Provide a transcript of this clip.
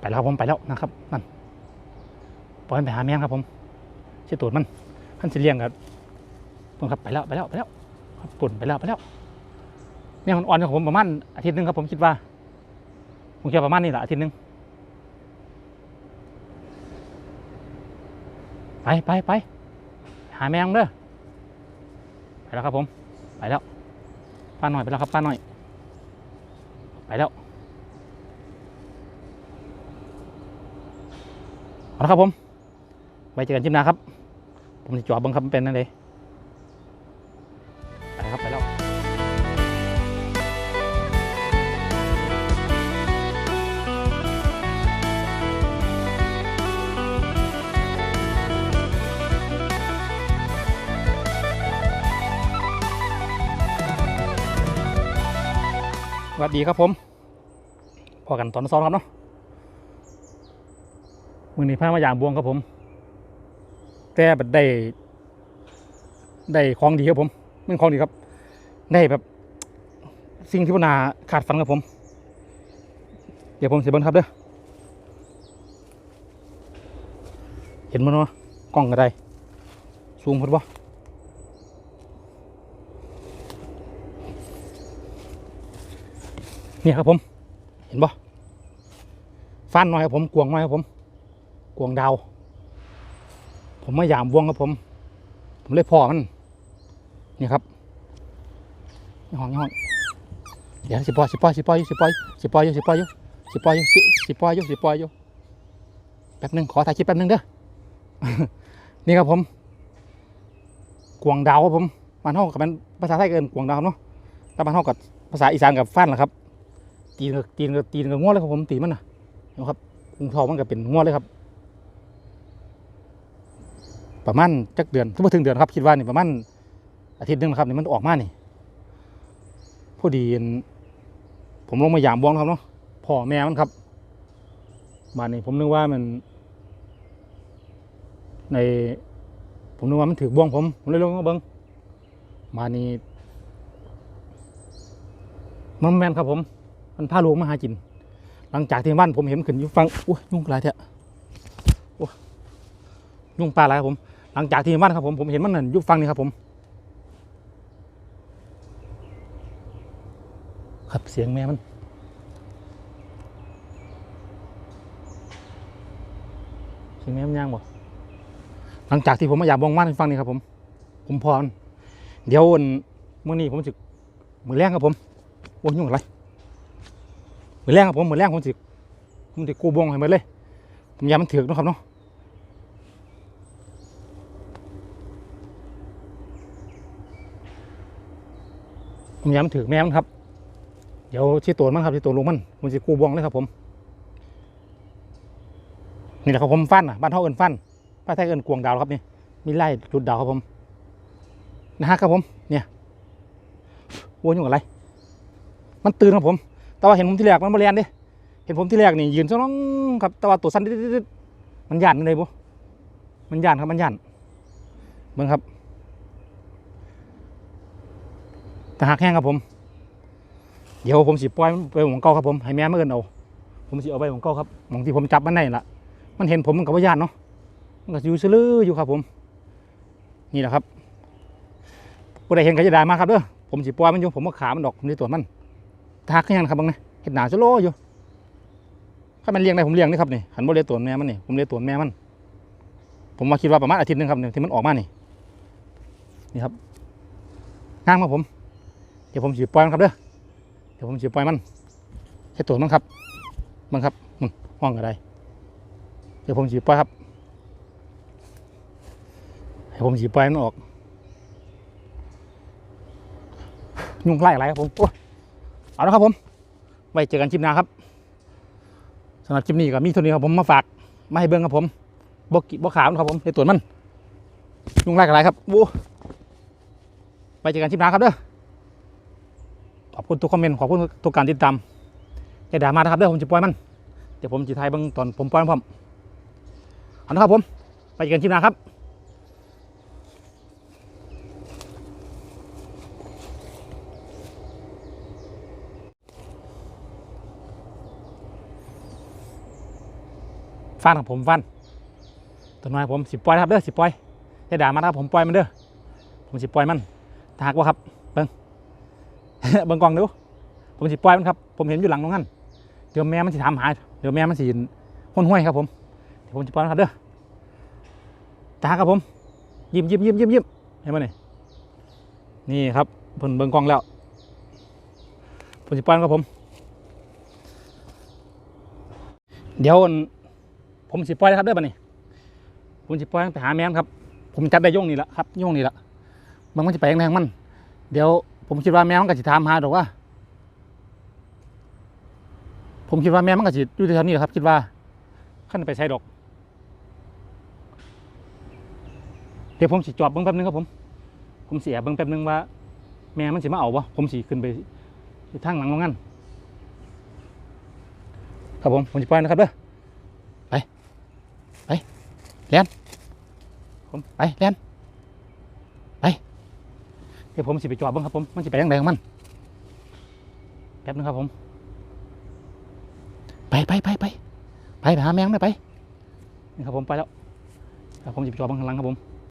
ไปแล้วครับผมไปแล้วนะครับนั่นปล่อยมันไปหาแมงครับผมเชี่ยตูดมันท่านสิเลี้ยงครับผมครับไปแล้วไปแล้วไปแล้วครับตุ่นไปแล้วไปแล้วแมงอ่อนกับผมประมาณอาทิตย์หนึงครับผมคิดว่าผมคิดว่ประมาณนี้แหละอาทิตย์หนึงไปไปไปหาแมงเด้อไปแล้วครับผม ไปแล้วป้าหน่อยไปแล้วครับป้าหน่อย ไปแล้ว เอาละครับผมไว้เจอกันจิมนาครับ ผมจะจอบบังคับเป็นนั่นเลยไปครับ ไปแล้วสวัสดีครับผมพอกันตอนซ้อมครับเนาะ มือนี้พามาอย่างบวงครับผม แต่แบบได้ ได้ของดีครับผมมันของดีครับ ได้แบบ สิ่งที่พนาขาดฝันครับผม เดี๋ยวผมเสียบิ้งครับเด้อเห็นมันวะกล้องกระไดสูงพอดบ่เนี่ยครับผม เห็นบ่ฟันหน่อยครับผมกวงหน่อยครับผม กวงดาว ผมมายามวงครับผม ผมเลยพ่อมันนี่ครับนี่ห้องนี่ห้องเดี๋ยวสิปอยสิปอยสิปอยอยู่สิปอยสิปอยอยู่สิปอยอยู่สิปอยอยู่สิปอยอยู่สิปอยอยู่แป๊บนึงขอถ่ายคลิปแป๊บนึงเด้อนี่ครับผมกวงดาวครับผมบ้านห้องกับมันภาษาไทยเกินกวงดาวเนาะแต่บ้านห้องกับภาษาอีสานกับฟันแหละครับตีนกับตีนกับตีนกับง้วเลยครับผมตีมันนะนะครับกุ้งทองมันก็เป็นง้วเลยครับ ประมาณจักเดือนถ้ามาถึงเดือนครับคิดว่านี่ประมาณอาทิตย์หนึงนะครับนี่มันออกมานี่พอดีผมลงมายามบวงครับเนาะพ่อแม่มันครับมานี่ผมนึกว่ามัน ใน ผมนึกว่ามันถือบ่วงผมผมเลยลงมาเบิ้งมานี่มันแมนครับผม มันพาลูกมาหากิน หลังจากที่บ้านผมเห็นขึ้นอยู่ฟังอุ้ยยุ่งหลายแท้โอ้ยยุ่งปลาหลายครับผม หลังจากที่บ้านครับผมผมเห็นมันนั่นอยุบฟังนี่ครับผมครับเสียงแม่มันเสียงแม่มันย่างบ่หลังจากที่ผมมาอยากบองมันฟังนี่ครับผม ผมพอมันเดี๋ยววันมื่อนี้ผมจะมือแรงครับผมโอ้ยุ่งอะไรมือแรงครับผมมือแรงผมจะผมจะกู้บงให้หมดเลยผมอยากมันถือกนะครับเนาะ ผมย้ำถือแม่มันครับ เดี๋ยวชี้ตัวมันครับชี้ตัวลุงมันผมจะกูบวงเลยครับผม นี่แหละครับผมฟันอะบ้านเท่าเอินฟันบ้านไทยเอินกวงดาวครับนี่ มีไล่จุดดาวครับผม นะฮะครับผม เนี่ยโวยยุ่งอะไร มันตื่นครับผม แต่ว่าเห็นผมที่แรกมันมาเรียนดิเห็นผมที่แรกนี่ยืนจ้องครับ แต่ว่าตัวสั้นดิมันหยันเลยบุมันหยันครับมันหยันเบิ่งครับ แต่หักแห้งครับผม เดี๋ยวผมสิปล่อยมันไปหมองเก่าครับผมให้แม่มาเอินเอา ผมสิเอาไปหมองเก่าครับหมองที่ผมจับมันได้ละมันเห็นผมมันกับว่ายานเนาะมันก็อยู่ซื่ออยู่ครับผม นี่แหละครับผู้ใดเห็นก็จะได้มากครับเด้อผมสิปล่อยมันอยู่ผมก็ขามันดอกผมได้ตัวจมันหักแห้งครับบังนะเห็ดหนาจะโลอยู่ถ้ามันเลี้ยงได้ผมเลี้ยงนี่ครับนี่หันบ่เลี้ยงตัวแม่มันนี่ผมเลี้ยงตัวแม่มัน ผมว่าคิดว่าประมาณอาทิตย์หนึงครับเนี่ยที่มันออกมานี่นี่ครับงามครับผม เดี๋ยวผมสิปล่อยมันครับเด้อเดี๋ยวผมสิปล่อยมันแค่ตัวมันครับมันครับมันห้องอะไรเดี๋ยวผมสิปล่อยครับให้ผมสิปล่อยมันออก ยุ่งไล่อะไรครับผมโอ้เอาละครับผมไว้เจอกันคลิปหน้าครับสำหรับคลิปนี้ก็มีเท่านี้ครับผมมาฝากมาให้เบิ้งครับผมบกิบขาวนะครับผมในตัวมันยุ่งไล่อะไรครับโอ้ไว้เจอกันคลิปหน้าครับเด้อ อบคุณทุกคอมเมนต์ขอบคุณทุกการติดตามอย่าด่ามานะครับเดี๋ยวผมจะปล่อยมัน เดี๋ยวผมจะถ่ายบางตอนผมปล่อยมันพร้อมเอาละครับผม ไปเจอกันคลิปหน้าครับฟันของผมฟันตัวน้อยผมสิปล่อยนะครับเด้อสิปล่อยอย่าด่ามันะครับผมปล่อยมันเด้อผมสิปล่อยมันถ้าหากว่าครับเบิ้ง เบิ้งกล้องดูผมสิปล่อยมันครับ ผมเห็นอยู่หลังตรงนั้นเดี๋ยวแม่มันสิถามหาเดี๋ยวแม่มันสิห้นห้วยครับผมเดี๋ยวผมสิปล่อยมันครับเด้อตาครับผม ยิ้มยิ้มยิ้มยิ้มยิ้มเห็นไหมนี่นี่ครับเพิ่นเบิ้งกล้องแล้วผมสิปล่อยมันครับผม เดี๋ยวผมสิปล่อยนะครับเด้อบัดนี้ ผมสิปล่อยไปหาแม่มนครับ ผมจับได้ย่งนี่แหละครับย่งนี่ละมันมันจะไปยังไงมัน เดี๋ยว ผมคิดว่าแมวมันก็สิถามหาดอกว่า ผมคิดว่าแมวมันก็สิอยู่แถวนี้แหละครับ คิดว่าขั้นไปใช้ดอก เดี๋ยวผมสิจอบเบิ้งแป๊บนึงครับผม ผมเสียเบิ้งแป๊บนึงว่า แม่มันสิมาเอาวะผมสิขึ้นไปทางหลังโรงงานครับผมผมจะปนะครับเด้อไป ไปเลียนผมไปเลียน ดี๋ยวผมสิไปจอดบ้างครับผมมันสิไปยังไงของมันแป๊บนึงครับผม ไปไปไปไปไปไปหาแมงเลยไปนี่ครับผมไปแล้วครับผมจะไปจอดบ้างข้างหลังครับผม